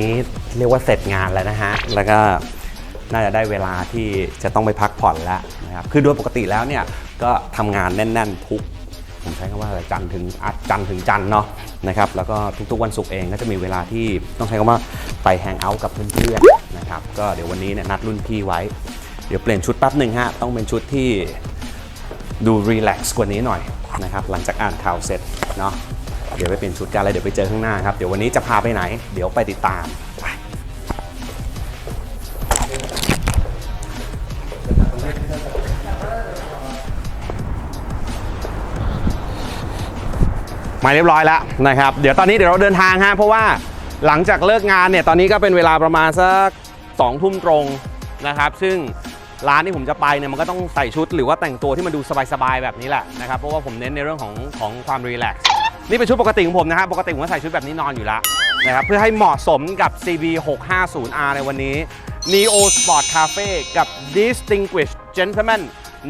นี้เรียกว่าเสร็จงานแล้วนะฮะ แล้วก็น่าจะได้เวลาที่จะต้องไปพักผ่อนแล้วนะครับ คือโดยปกติแล้วเนี่ยก็ทำงานแน่น ๆ ทุก ผมใช้คำว่าอะไรจันทร์ถึงอาจันทร์ถึงจันทร์เนาะนะครับ แล้วก็ทุกๆวันศุกร์เองก็จะมีเวลาที่ต้องใช้คำว่าไปแฮงเอาท์กับเพื่อนๆนะครับ ก็เดี๋ยววันนี้เนี่ยนัดรุ่นพี่ไว้ เดี๋ยวเปลี่ยนชุดแป๊บหนึ่งฮะ ต้องเป็นชุดที่ดูรีแลกซ์กว่านี้หน่อยนะครับ หลังจากอ่านข่าวเสร็จเนาะ เดี๋ยวไปเปลี่ยนชุดกันแล้วเดี๋ยวไปเจอข้างหน้าครับ เดี๋ยววันนี้จะพาไปไหน เดี๋ยวไปติดตามไปมาเรียบร้อยแล้วนะครับ เดี๋ยวตอนนี้เดี๋ยวเราเดินทางฮะเพราะว่าหลังจากเลิกงานเนี่ยตอนนี้ก็เป็นเวลาประมาณสักสองทุ่มตรงนะครับ ซึ่งร้านที่ผมจะไปเนี่ยมันก็ต้องใส่ชุดหรือว่าแต่งตัวที่มันดูสบายๆแบบนี้แหละนะครับ เพราะว่าผมเน้นในเรื่องของของความรีแลกซ์ นี่เป็นชุดปกติของผมนะฮะ ปกติผมก็ใส่ชุดแบบนี้นอนอยู่แล้วนะครับ เพื่อให้เหมาะสมกับ CB 650R ในวันนี้ Neo Sport Cafe กับ Distinguished Gentleman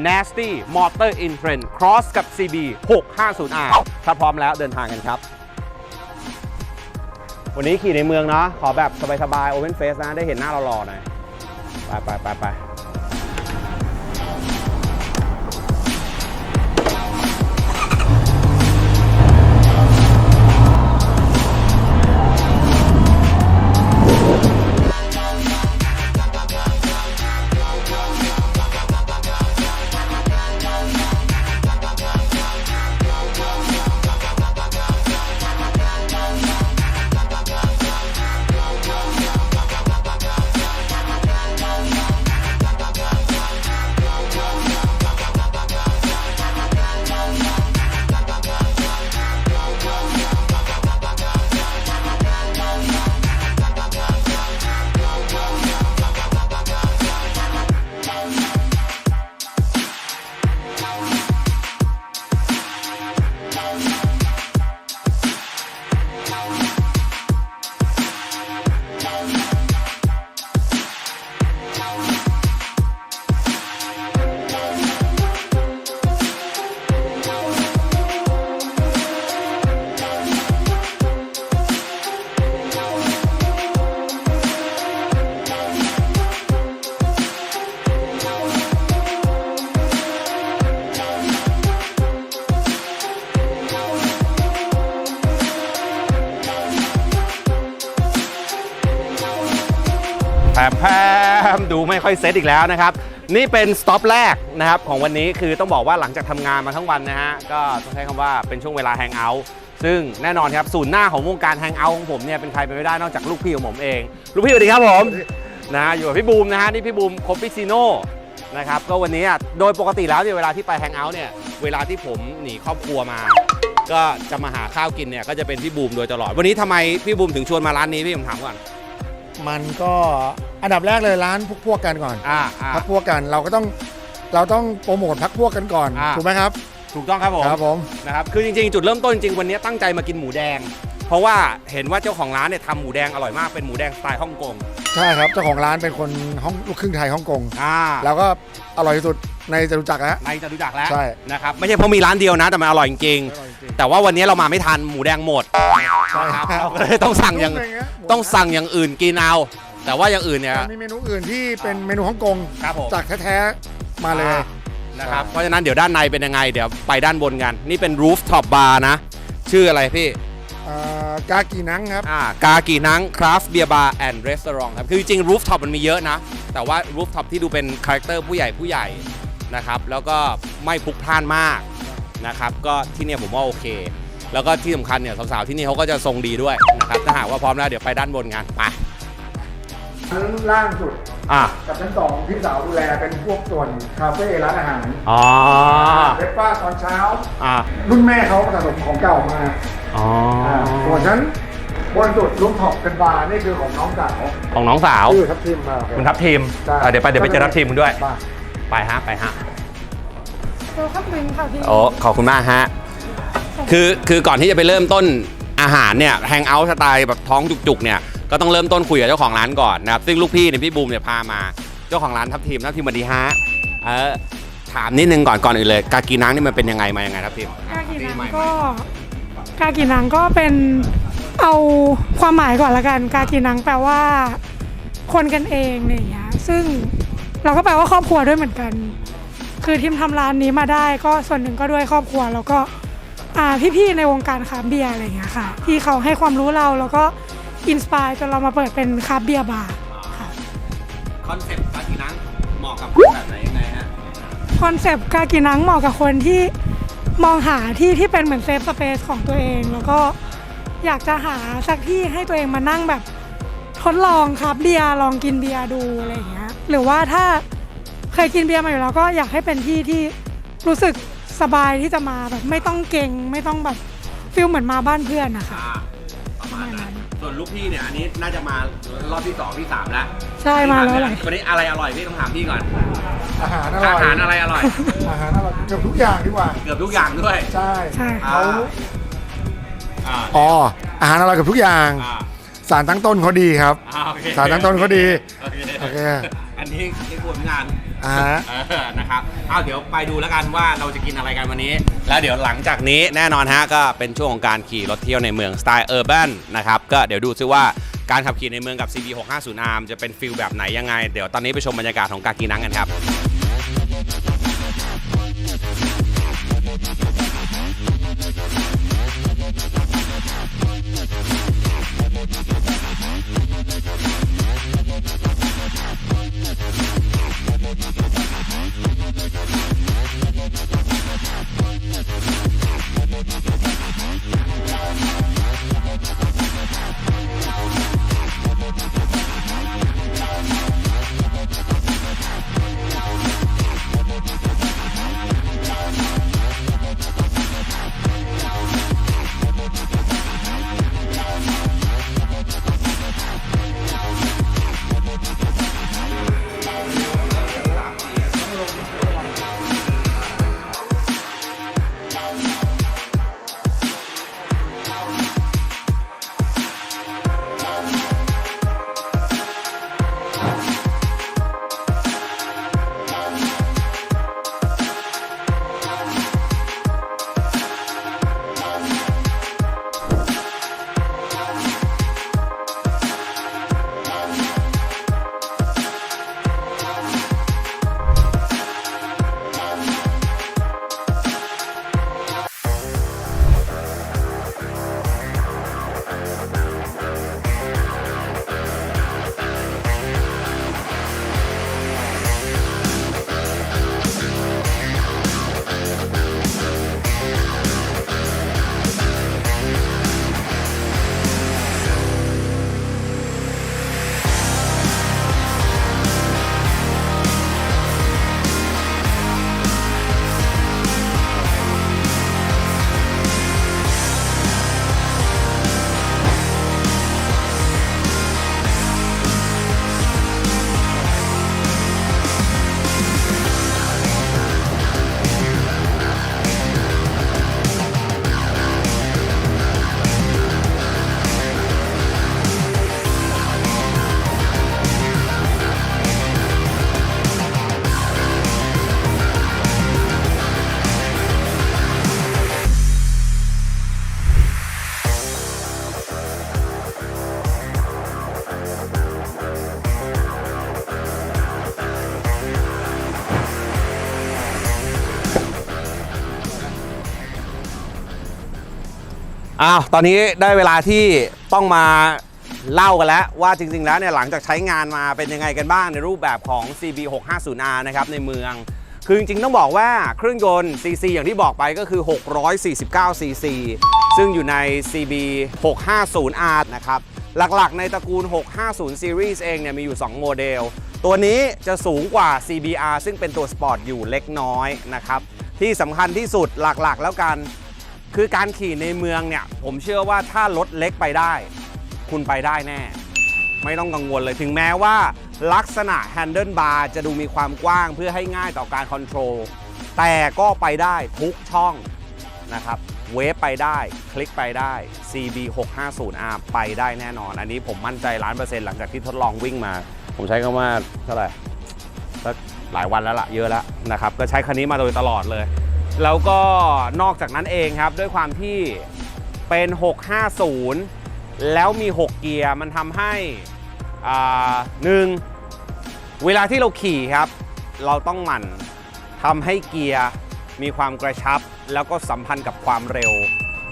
Nasty Motor in Trend Cross กับ CB 650R ถ้าพร้อมแล้วเดินทางกันครับ วันนี้ขี่ในเมืองเนาะ ขอแบบสบายๆ Open Face นะ ได้เห็นหน้าเราหล่อหน่อย ไปไปไปไป อยเซตอีกแล้วนะครับ นี่เป็นสต็อปแรกนะครับของวันนี้คือต้องบอกว่าหลังจากทำงานมาทั้งวันนะฮะก็ต้องใช้คำว่าเป็นช่วงเวลาแฮงเอาท์ซึ่งแน่นอนครับศูนย์หน้าของวงการแฮงเอาท์ของผมเนี่ยเป็นใครไปไม่ได้นอกจากลูกพี่ของผมเอง ลูกพี่สวัสดีครับผมนะฮะอยู่กับพี่บูมนะฮะนี่พี่บูมคอฟฟิซิโนนะครับก็วันนี้อะโดยปกติแล้วเนี่ยเวลาที่ไปแฮงเอาท์เนี่ยเวลาที่ผมหนีครอบครัวมา ก็จะมาหาข้าวกินเนี่ยก็จะเป็นพี่บูมโดยตลอด วันนี้ทำไมพี่บูมถึงชวนมาร้านนี้พี่ผมถามก่อน มันก็อันดับแรกเลยร้านพวกพวกกันก่อนอ่าอ่า พักพวกกันเราก็ต้องเราต้องโปรโมทพักพวกกันก่อนอ่า ถูกไหมครับถูกต้องครับผม ครับผม นะครับคือจริงๆ จุดเริ่มต้นจริงๆวันนี้ตั้งใจมากินหมูแดง เพราะว่าเห็นว่าเจ้าของร้านเนี่ยทำหมูแดงอร่อยมากเป็นหมูแดงสไตล์ฮ่องกง ใช่ครับเจ้าของร้านเป็นคนห้องลูกครึ่งไทยฮ่องกงอ่าแล้วก็อร่อยที่สุดในจตุจักรแล้ว ในจะรู้จักแล้วใช่นะครับไม่ใช่เพราะมีร้านเดียวนะแต่มันอร่อยจริงๆแต่ว่าวันนี้เรามาไม่ทันหมูแดงหมดใช่ครับเราก็เลยต้องสั่งอย่างลูกหนึ่ะต้องสั่งอย่างอื่นกินเอาแต่ว่าอย่างอื่นเนี่ยมันมีเมนูอื่นที่เป็นเมนูฮ่องกงครับผมจากแท้ๆมาเลย นะครับเพราะฉะนั้นเดี๋ยวด้านในเป็นยังไง เดี๋ยวไปด้านบนกัน นี่เป็น rooftop bar นะ ชื่ออะไรพี่เอ่อ กากีนังครับ อ่ากากีนังคราฟเบียร์บาร์แอนด์รีสอร์ทครับ คือจริงรูฟท็อปมันมีเยอะนะ แต่ว่ารูฟท็อปที่ดูเป็นคาแรคเตอร์ผู้ใหญ่ผู้ใหญ่นะครับ แล้วก็ไม่พลุกพล่านมากนะครับ ก็ที่เนี่ยผมว่าโอเค แล้วก็ที่สำคัญเนี่ยสาวๆที่นี่เขาก็จะทรงดีด้วยนะครับ ถ้าหากว่าพร้อมแล้วเดี๋ยวไปด้านบนงานไป ชั้นล่างสุดอะกับชั้นสองพี่สาวดูแลเป็นพวกส่วนคาเฟ่ร้านอาหารอ๋อเบรกฟาสต์ตอนเช้า อะรุ่นแม่เขาสะสมของเก่ามาอ๋อส่วนชั้นบนสุดรูปท็อปเป็นบาร์นี่คือของน้องสาวของน้องสาวชื่อทับทิมมาคุณทัพทีมใช่อะเดี๋ยวไปเดี๋ยวไปเจอทัพทีมคุณด้วย มาไปฮะไปฮะโลครับหนึ่งค่ะพี่โอ้ขอบคุณมากฮะคือคือก่อนที่จะไปเริ่มต้นอาหารเนี่ยแฮงเอาท์สไตล์แบบท้องจุกๆเนี่ย ก็ต้องเริ่มต้นคุยกับเจ้าของร้านก่อนนะครับซึ่งลูกพี่เนี่ยพี่บูมเนี่ยพามาเจ้าของร้านทัพทีมทัพทีมสวัสดีฮะเออถามนิดนึงก่อนก่อนอื่นเลย กากีนังนี่มันเป็นยังไงมายังไงทัพทีมกากีนังก็กากีนังก็เป็นเอาความหมายก่อนละกัน กากีนังแปลว่า คนกันเองเนี่ยอย่างเงี้ยซึ่งเราก็แปลว่าครอบครัวด้วยเหมือนกัน คือทีมทำร้านนี้มาได้ ก็ส่วนหนึ่งก็ด้วยครอบครัวแล้วก็อ่าพี่ๆในวงการคาฟต์เบียร์อะไรอย่างเงี้ยค่ะ ที่เขาให้ความรู้เราแล้วก็ อินสปายจนเรามาเปิดเป็นคราฟต์เบียร์บาร์ค่ะคอนเซ็ปต์การกินนั้นเหมาะกับแบบไหนยังไงฮะคอนเซปต์กากินังเหมาะกับคนที่มองหาที่ที่เป็นเหมือนเซฟสเปซของตัวเอง แล้วก็อยากจะหาสักที่ให้ตัวเองมานั่งแบบทดลองครับเบียร์ลองกินเบียร์ดูอะไรอย่างเงี้ยหรือว่าถ้าเคยกินเบียร์มาอยู่แล้วก็อยากให้เป็นที่ที่รู้สึกสบายที่จะมาแบบไม่ต้องเก่งไม่ต้องแบบฟิลเหมือนมาบ้านเพื่อนนะคะ อ่าประ มาณนั้นประมาณนั้นส่วนลูกพี่เนี่ยอันนี้น่าจะมารอบที่สองที่สามแล้วใช่มาแล้วอะไร วันนี้อะไรอร่อยพี่ต้องถามพี่ก่อนอาหารอร่อยอาหารอะไรอร่อย อาหารอร่อยเกือบทุกอย่างดีกว่า เกือบทุกอย่างด้วยใช่ใช่อ่าเขา อ่าอ๋อ อาหารอร่อยกับทุกอย่าง อ่าสารตั้งต้นเขาดีครับ อ่าโอเคสารตั้งต้นเขาดีโอเคโอเค อันนี้นี่ควรงาน อ่าฮะ เออนะครับเอาเดี๋ยวไปดูแล้วกันว่าเราจะกินอะไรกันวันนี้ แล้วเดี๋ยวหลังจากนี้แน่นอนฮะก็เป็นช่วงของการขี่รถเที่ยวในเมืองสไตล์เออร์แบนนะครับก็เดี๋ยวดูซิว่าการขับขี่ในเมืองกับ CB 650 ARM จะเป็นฟิลแบบไหนยังไง เดี๋ยวตอนนี้ไปชมบรรยากาศของการกีนังกันครับาวตอนนี้ได้เวลาที่ต้องมาเล่ากันแล้วว่าจริง ๆ แล้วเนี่ยหลังจากใช้งานมาเป็นยังไงกันบ้างในรูปแบบของ CB 650R นะครับในเมือง คือจริง ๆ ต้องบอกว่าเครื่องยนต์ CC อย่างที่บอกไปก็คือ 649 cc ซึ่งอยู่ใน CB 650R นะครับหลักๆ ในตระกูล 650 Series เองเนี่ยมีอยู่ 2 โมเดล ตัวนี้จะสูงกว่า CBR ซึ่งเป็นตัวสปอร์ตอยู่เล็กน้อยนะครับที่สำคัญที่สุดหลักๆ แล้วกัน คือการขี่ในเมืองเนี่ย ผมเชื่อว่าถ้ารถเล็กไปได้ คุณไปได้แน่ ไม่ต้องกังวลเลยถึงแม้ว่า ลักษณะแฮนเดิลบาร์จะดูมีความกว้างเพื่อให้ง่ายต่อการคอนโทรลแต่ก็ไปได้ทุกช่องนะครับ เวฟไปได้ คลิกไปได้ CB 650R ไปได้แน่นอน อันนี้ผมมั่นใจล้านเปอร์เซ็นต์หลังจากที่ทดลองวิ่งมา ผมใช้คำว่าเท่าไหร่ก็หลายวันแล้วล่ะ เยอะแล้วนะครับ ก็ใช้คันนี้มาโดยตลอดเลย แล้วก็นอกจากนั้นเองครับด้วยความที่เป็น 650 แล้วมี 6 เกียร์มันทำให้อ่าหนึ่งเวลาที่เราขี่ครับ เราต้องหมั่นทำให้เกียร์มีความกระชับ แล้วก็สัมพันธ์กับความเร็ว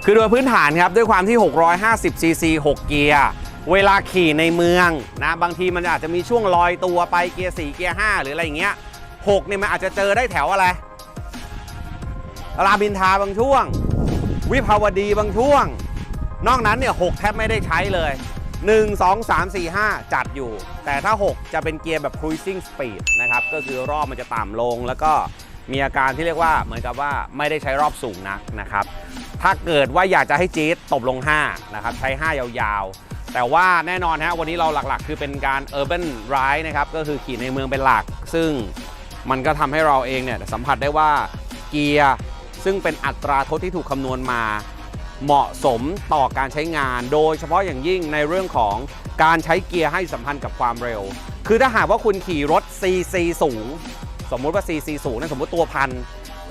คือโดยพื้นฐานครับด้วยความที่ 650 ซีซี 6 เกียร์เวลาขี่ในเมืองนะบางทีมันอาจจะมีช่วงลอยตัวไปเกียร์ 4 เกียร์ 5 หรืออะไรอย่างเงี้ย6เนี่ยมันอาจจะเจอได้แถวอะไร รามอินทราบางช่วง วิภาวดีบางช่วง นอกนั้นเนี่ยหกแทบไม่ได้ใช้เลย 1 2 3 4 5 จัดอยู่ แต่ถ้า 6 จะเป็นเกียร์แบบ cruising speed นะครับ ก็คือรอบมันจะต่ำลง แล้วก็มีอาการที่เรียกว่าเหมือนกับว่าไม่ได้ใช้รอบสูงนักนะครับ ถ้าเกิดว่าอยากจะให้จี๊ดตบลง 5 นะครับ ใช้ 5 ยาวๆ แต่ว่าแน่นอนฮะวันนี้เราหลักๆ คือเป็นการ urban ride นะครับ ก็คือขี่ในเมืองเป็นหลัก ซึ่งมันก็ทำให้เราเองเนี่ยสัมผัสได้ว่าเกียร์ ซึ่งเป็นอัตราโทษที่ถูกคำนวณมาเหมาะสมต่อการใช้งาน โดยเฉพาะอย่างยิ่งในเรื่องของการใช้เกียร์ให้สัมพันธ์กับความเร็ว คือถ้าหากว่าคุณขี่รถ CC สูง สมมุติว่า CC สูงนะสมมติตัวพัน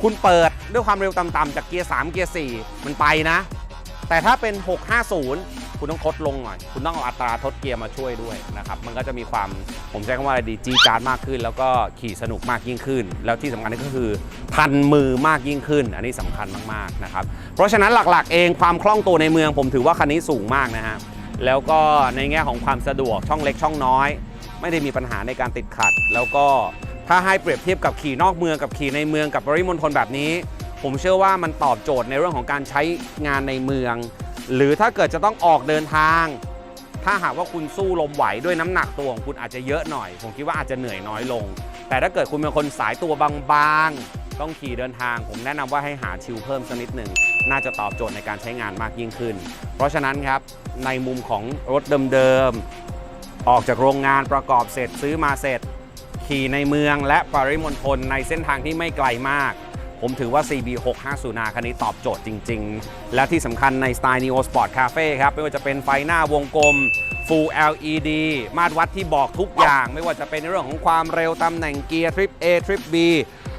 คุณเปิดด้วยความเร็วต่ำๆจากเกียร์ 3 เกียร์ 4 มันไปนะ แต่ถ้าเป็น 650 คุณต้องทดลงหน่อยคุณต้องเอาอัตราทดเกียร์มาช่วยด้วยนะครับมันก็จะมีความผมใช้คำว่าอะไรดีจีจาร์มากขึ้น แล้วก็ขี่สนุกมากยิ่งขึ้น แล้วที่สำคัญก็คือทันมือมากยิ่งขึ้น อันนี้สำคัญมากๆนะครับเพราะฉะนั้นหลักๆ เองความคล่องตัวในเมือง ผมถือว่าคันนี้สูงมากนะฮะแล้วก็ในแง่ของความสะดวกช่องเล็กช่องน้อย ไม่ได้มีปัญหาในการติดขัด แล้วก็ถ้าให้เปรียบเทียบกับขี่นอกเมืองกับขี่ในเมืองกับปริมณฑลแบบนี้ ผมเชื่อว่ามันตอบโจทย์ในเรื่องของการใช้งานในเมือง หรือถ้าเกิดจะต้องออกเดินทาง ถ้าหากว่าคุณสู้ลมไหวด้วยน้ำหนักตัวของคุณอาจจะเยอะหน่อย ผมคิดว่าอาจจะเหนื่อยน้อยลง แต่ถ้าเกิดคุณเป็นคนสายตัวบางๆ ต้องขี่เดินทาง ผมแนะนำว่าให้หาชิลเพิ่มสักนิดหนึ่งน่าจะตอบโจทย์ในการใช้งานมากยิ่งขึ้น เพราะฉะนั้นครับในมุมของรถเดิมๆออกจากโรงงานประกอบเสร็จซื้อมาเสร็จ ขี่ในเมืองและปริมณฑลในเส้นทางที่ไม่ไกลมาก ผมถือว่า CB 650 R คันนี้ตอบโจทย์จริง ๆ และที่สำคัญในสไตล์ Neo Sport Cafe ครับ ไม่ว่าจะเป็นไฟหน้าวงกลม Full LED มาตรวัดที่บอกทุกอย่าง ไม่ว่าจะเป็นเรื่องของความเร็วตำแหน่งเกียร์ทริป A ทริป B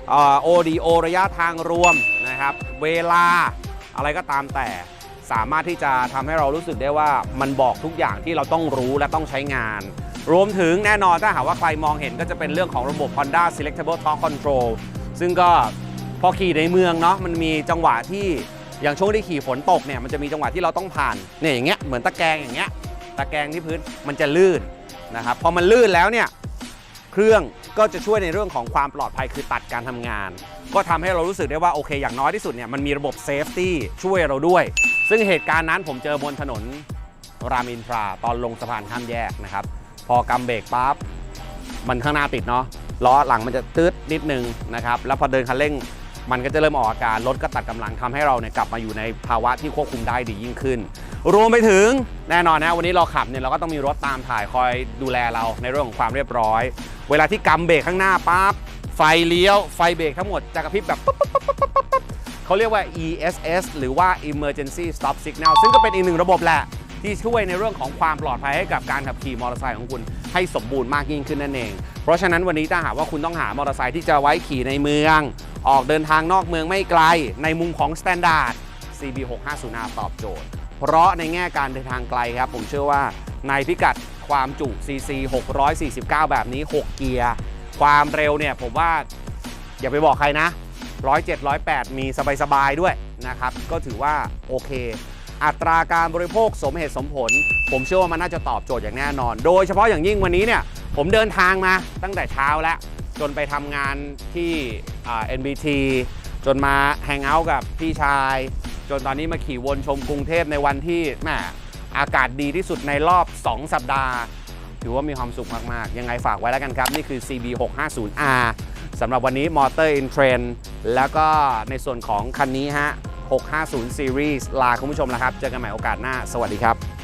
เอ่อ ODO ระยะทางรวมนะครับ เวลาอะไรก็ตามแต่สามารถที่จะทำให้เรารู้สึกได้ว่ามันบอกทุกอย่างที่เราต้องรู้และต้องใช้งาน รวมถึงแน่นอนถ้าหากว่าใครมองเห็นก็จะเป็นเรื่องของระบบ Honda Selectable Torque Control ซึ่งก็ พอขี่ในเมืองเนาะมันมีจังหวะที่อย่างช่วงที่ขี่ฝนตกเนี่ยมันจะมีจังหวะที่เราต้องผ่านเนี่ยอย่างเงี้ยเหมือนตะแกรงอย่างเงี้ยตะแกรงที่พื้นมันจะลื่นนะครับพอมันลื่นแล้วเนี่ยเครื่องก็จะช่วยในเรื่องของความปลอดภัยคือตัดการทำงาน ก็ทำให้เรารู้สึกได้ว่าโอเค อย่างน้อยที่สุดเนี่ยมันมีระบบเซฟตี้ช่วยเราด้วย ซึ่งเหตุการณ์นั้นผมเจอบนถนนรามอินทราตอนลงสะพานข้ามแยกนะครับ พอกำเบรกปั๊บมันข้างหน้าติดเนาะล้อหลังมันจะตืดนิดนึงนะครับ แล้วพอเดินคันเร่ง มันก็จะเริ่มออกอาการรถก็ตัดกำลังทำให้เราเนี่ยกลับมาอยู่ในภาวะที่ควบคุมได้ดียิ่งขึ้น รวมไปถึงแน่นอนนะวันนี้เราขับเนี่ยเราก็ต้องมีรถตามถ่ายคอยดูแลเราในเรื่องของความเรียบร้อย เวลาที่กำเบรกข้างหน้าปั๊บไฟเลี้ยวไฟเบรกทั้งหมดจะกระพริบแบบปุ๊บปุ๊บปุ๊บปุ๊บปุ๊บปุ๊บเขาเรียกว่า ESS หรือว่า Emergency Stop Signal ซึ่งก็เป็นอีกหนึ่งระบบแหละที่ช่วยในเรื่องของความปลอดภัยให้กับการขับขี่มอเตอร์ไซค์ของคุณให้สมบูรณ์มากยิ่งขึ้นนั่นเอง เพราะฉะนั้นวันนี้ถ้าหากว่าคุณต้องหามอเตอร์ไซค์ที่จะไว้ขี่ในเมือง ออกเดินทางนอกเมืองไม่ไกล ในมุมของ s t ต n d า r d CB 650 R ตอบโจทย์ เพราะในแง่การเดินทางไกลครับ ผมเชื่อว่าในพิกัดความจุ CC 649 แบบนี้ 6 เกียร์ ความเร็วเนี่ยผมว่าอย่าไปบอกใครนะ 107 108 มีสบายๆด้วยนะครับ ก็ถือว่าโอเค อัตราการบริโภคสมเหตุสมผล ผมเชื่อว่ามันน่าจะตอบโจทย์อย่างแน่นอน โดยเฉพาะอย่างยิ่งวันนี้เนี่ยผมเดินทางมาตั้งแต่เช้าแล้ว จนไปทำงานที่ NBT จนมาแฮงเอาท์กับพี่ชาย จนตอนนี้มาขี่วนชมกรุงเทพในวันที่แหมอากาศดีที่สุดในรอบ 2 สัปดาห์ ถือว่ามีความสุขมาก ๆ ยังไงฝากไว้แล้วกันครับ นี่คือ CB 650R สำหรับวันนี้ Motor in Trend แล้วก็ในส่วนของคันนี้ฮะ650 Series ลาคุณผู้ชมแล้วครับ เจอกันใหม่โอกาสหน้า สวัสดีครับ